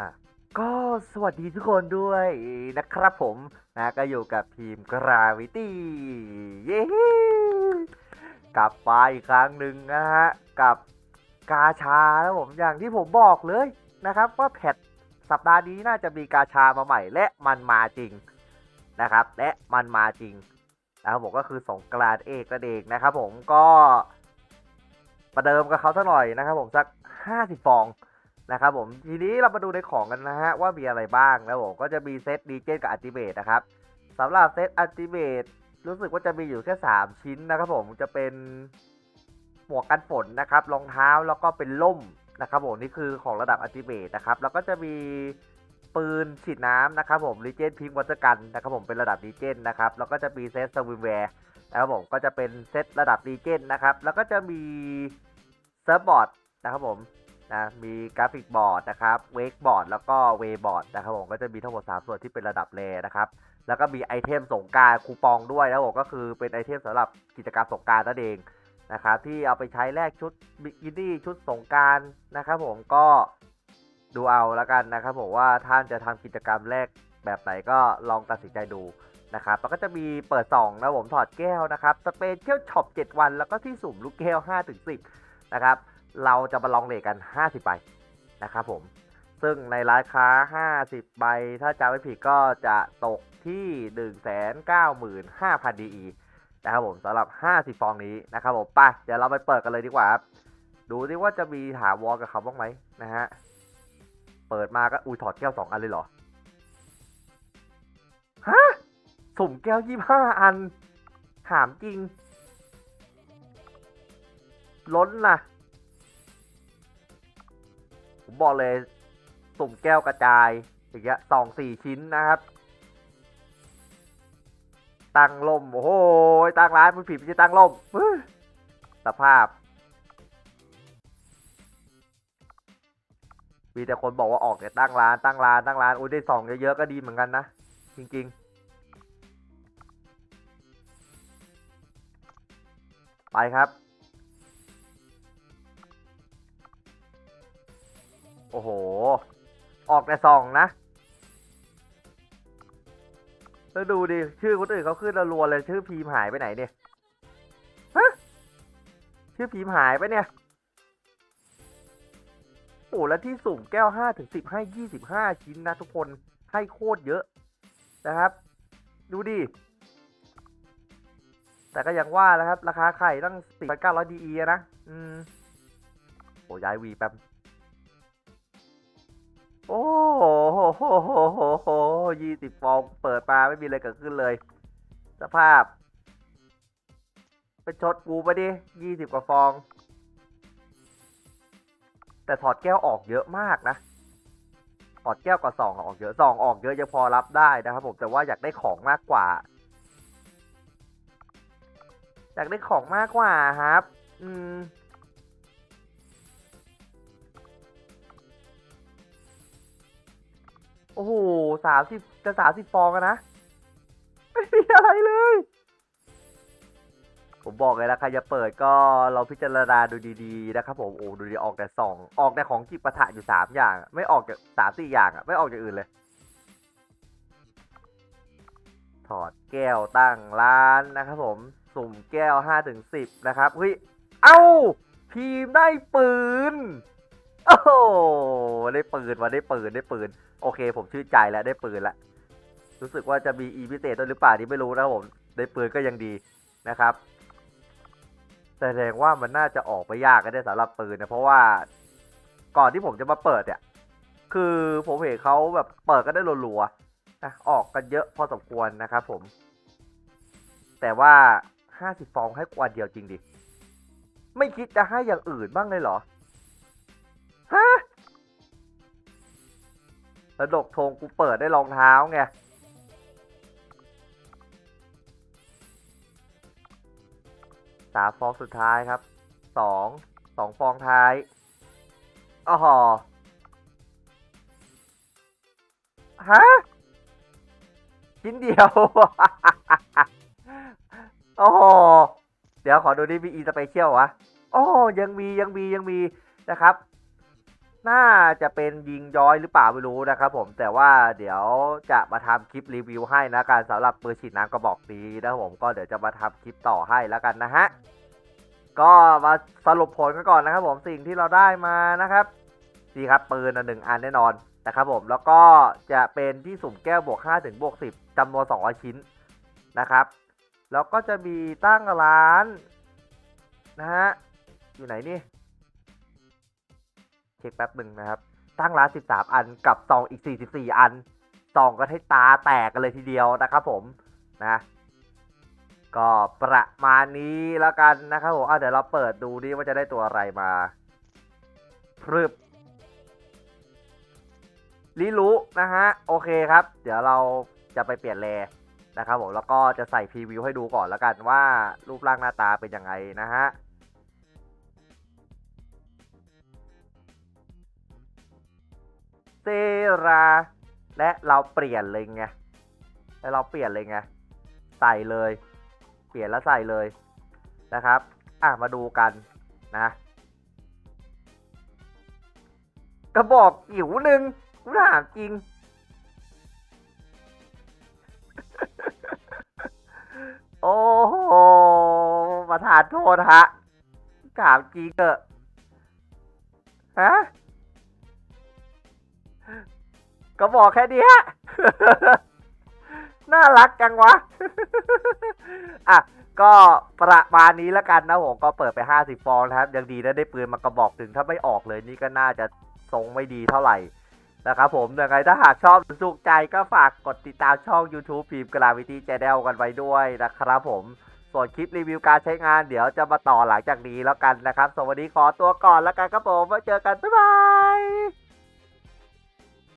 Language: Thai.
อะก็สวัสดีทุกคนด้วยนะครับผมนะก็อยู่กับทีม Gravity เย้กลับมาอีกครั้งหนึ่งนะฮะ กับกาชาแล้วผมอย่างที่ผมบอกเลยนะครับ ว่าแพทสัปดาห์นี้น่าจะมีกาชามาใหม่และมันมาจริงนะครับ และมันมาจริงนะครับผมก็คือสงกรานเอกนั่นเองนะครับผมก็ประเดิมกับเขาสักหน่อยนะครับผมสัก 50 ฟอง นะครับผมทีนี้เรามาดูในของกันนะฮะว่ามีอะไรบ้างนะผมก็จะมีเซตดีเจนกับอัลติเมทนะครับสำหรับเซตอัลติเมทรู้สึกว่าจะมีอยู่แค่ 3 ชิ้นนะครับผมจะเป็นหมวกกันฝนนะครับรองเท้าแล้วก็เป็นล่มนะครับผมนี่คือของระดับอัลติเมทนะครับแล้วก็จะมีปืนฉีดน้ำนะครับผมลีเจนพิงวัตกันนะครับผมเป็นระดับดีเจนนะครับแล้วก็จะมีเซตสวิมแวร์นะครับผมก็จะเป็นเซตระดับดีเจนนะครับแล้วก็จะมีเซิร์ฟบอร์ดนะครับผม นะมีกราฟิกบอร์ดนะครับเวกบอร์ดแล้วก็เวบอร์ดนะครับผมก็จะมีทั้งหมด 3 ส่วนที่เป็นระดับเลนะครับแล้วก็มีไอเทมสงการคูปองด้วยนะผมก็คือเป็นไอเทมสำหรับกิจกรรมสงการนั่นเองนะครับที่เอาไปใช้แลกชุดบิกินี่ชุดสงการนะครับผมก็ดูเอาแล้วกันนะครับผมว่าท่านจะทำกิจกรรมแลกแบบไหนก็ลองตัดสินใจดูนะครับแล้วก็จะมีเปิดส่องนะผมถอดแก้วนะครับสเปเชียลช็อป7วัน แล้วก็ที่สุ่มลูกแก้ว5-10นะครับ เราจะมาลองเลทกัน 50ใบนะครับผม ซึ่งในร้านค้า 50ใบถ้าจำไม่ผิดก็จะตกที่ 195,000 DE นะครับผมสำหรับ 50 ฟองนี้นะครับผมไปเดี๋ยวเราไปเปิดกันเลยดีกว่าครับดูดิว่าจะมีถาวรกับเขาบ้างไหมนะฮะ เปิดมาก็อุ้ยถอดแก้ว 2 อันเลยเหรอ ฮะ สุ่มแก้ว 25 อัน ถามจริง ล้นนะ ผมบอกเลยสุ่มแก้วกระจายอย่างเงี้ยสองสี่ชิ้นนะครับ ตั้งล่มโอ้โหตั้งร้านมันผิดไม่ใช่ตั้งล่มสภาพ มีแต่คนบอกว่าออกเนี่ตั้งร้านตั้งร้านตั้งร้านโอ้ยได้สองเยอะๆก็ดีเหมือนกันนะ จริงๆ ไปครับ โอ้โห ออกแต่สองนะ แล้วดูดิ ชื่อคนอื่นเขาขึ้นรัวๆเลยชื่อพีมหายไปไหนเนี่ย ฮะ ชื่อพีมหายไปเนี่ย โอ้แล้วที่สุ่มแก้วห้าถึงสิบให้ยี่สิบห้าชิ้นนะทุกคนให้โคตรเยอะนะครับ ดูดิแต่ก็ยังว่าแล้วครับ ราคาไข่ตั้งสี่พันเก้าร้อยดีนะ อืม โอ้ย้ายวีแป๊บ โอ้โหโหโหโหโหยี่สิบฟองเปิดมาไม่มีอะไรเกิดขึ้นเลย สภาพไปชดกูไปดิยี่สิบกว่าฟอง แต่ถอดแก้วออกเยอะมากนะ ถอดแก้วกับสองออกเยอะสองออกเยอะยังพอรับได้นะครับผมแต่ว่าอยากได้ของมากกว่า อยากได้ของมากกว่าครับ อืม สามสิบจะสามสิบฟองอะนะ ไม่มีอะไรเลย ผมบอกเลยนะใครจะเปิดก็เราพิจารณาดูดีๆนะครับผม โอ้ดูดีออกแต่สองออกแต่ของจิปะทะอยู่สามอย่าง ไม่ออกจากสามสี่อย่างอะไม่ออกจากอื่นเลย ถอดแก้วตั้งร้านนะครับผม สุ่มแก้วห้าถึงสิบนะครับ เฮ้ย เอ้าพีมได้ปืน โอ้โหได้ปืนมาได้ปืนได้ปืน โอเค ผมชื่นใจแล้วได้ปืนละรู้สึกว่าจะมีอีพิเศษด้วยหรือเปล่านี่ไม่รู้นะผมได้ปืนก็ยังดีนะครับแสดงว่ามันน่าจะออกไปยากก็ได้สำหรับปืนนะเพราะว่าก่อนที่ผมจะมาเปิดเนี่ย คือผมเห็นเขาแบบเปิดก็ได้รัวๆนะออกกันเยอะพอสมควรนะครับผม แต่ว่าห้าสิบฟองให้กว่าเดียวจริงดิ ไม่คิดจะให้อย่างอื่นบ้างเลยเหรอ แล้วดกธงกูเปิดได้รองเท้าไงสามฟองสุดท้ายครับสองสองฟองท้ายอ๋อหอฮะชิ้นเดียวโอ้โห เดี๋ยวขอดูดิมีอีสเปเชียลวะ โอ้ยังมียังมียังมีนะครับ น่าจะเป็นยิงย้อยหรือเปล่าไม่รู้นะครับผมแต่ว่าเดี๋ยวจะมาทำคลิปรีวิวให้นะการสำหรับปืนฉีดน้ำกระบอกนี้นะครับผมก็เดี๋ยวจะมาทำคลิปต่อให้แล้วกันนะฮะก็มาสรุปผลกันก่อนนะครับผมสิ่งที่เราได้มานะครับนี่ครับปืนอันหนึ่งอันแน่นอนนะครับผมแล้วก็จะเป็นที่สุ่มแก้วบวก5ถึงบวก10จำนวน200ชิ้นนะครับ แล้วก็จะมีตั้งร้านนะฮะอยู่ไหนนี่ เช็คแป๊บหนึ่งนะครับ ตั้งร้าน 13 อันกับซองอีก 44 อันซองก็ให้ตาแตกกันเลยทีเดียวนะครับผมนะก็ประมาณนี้แล้วกันนะครับผมเดี๋ยวเราเปิดดูดิว่าจะได้ตัวอะไรมาพรึบลิลุนะฮะ โอเคครับ เดี๋ยวเราจะไปเปลี่ยนแลนะครับผมแล้วก็จะใส่พรีวิวให้ดูก่อนแล้วกันว่ารูปร่างหน้าตาเป็นยังไงนะฮะ เซรา และเราเปลี่ยนเลยไงแล้วเราเปลี่ยนเลยไงใส่เลย เปลี่ยนแล้วใส่เลยนะครับ อะมาดูกันนะกระบอกอิ๋วหนึ่งกูถามจริง โอ้โหประธานโทษฮะถามจริงเถอะฮะ ก็บอกแค่นี้ยน่ารักจังวะ อะ ก็ประมาณนี้แล้วกันนะผมก็เปิดไป 50 ฟองนะครับ ยังดีนะได้ปืนมากระบอกถึงถ้าไม่ออกเลยนี่ก็น่าจะทรงไม่ดีเท่าไหร่นะครับผมยังไงถ้าหากชอบสุขใจก็ฝากกดติดตามช่อง YouTube พิมพ์กราวิตี้แจเดลกันไว้ด้วยนะครับผม ส่วนคลิปรีวิวการใช้งานเดี๋ยวจะมาต่อหลังจากนี้แล้วกันนะครับสวัสดีขอตัวก่อนแล้วกันครับผมไว้เจอกัน บ๊ายบาย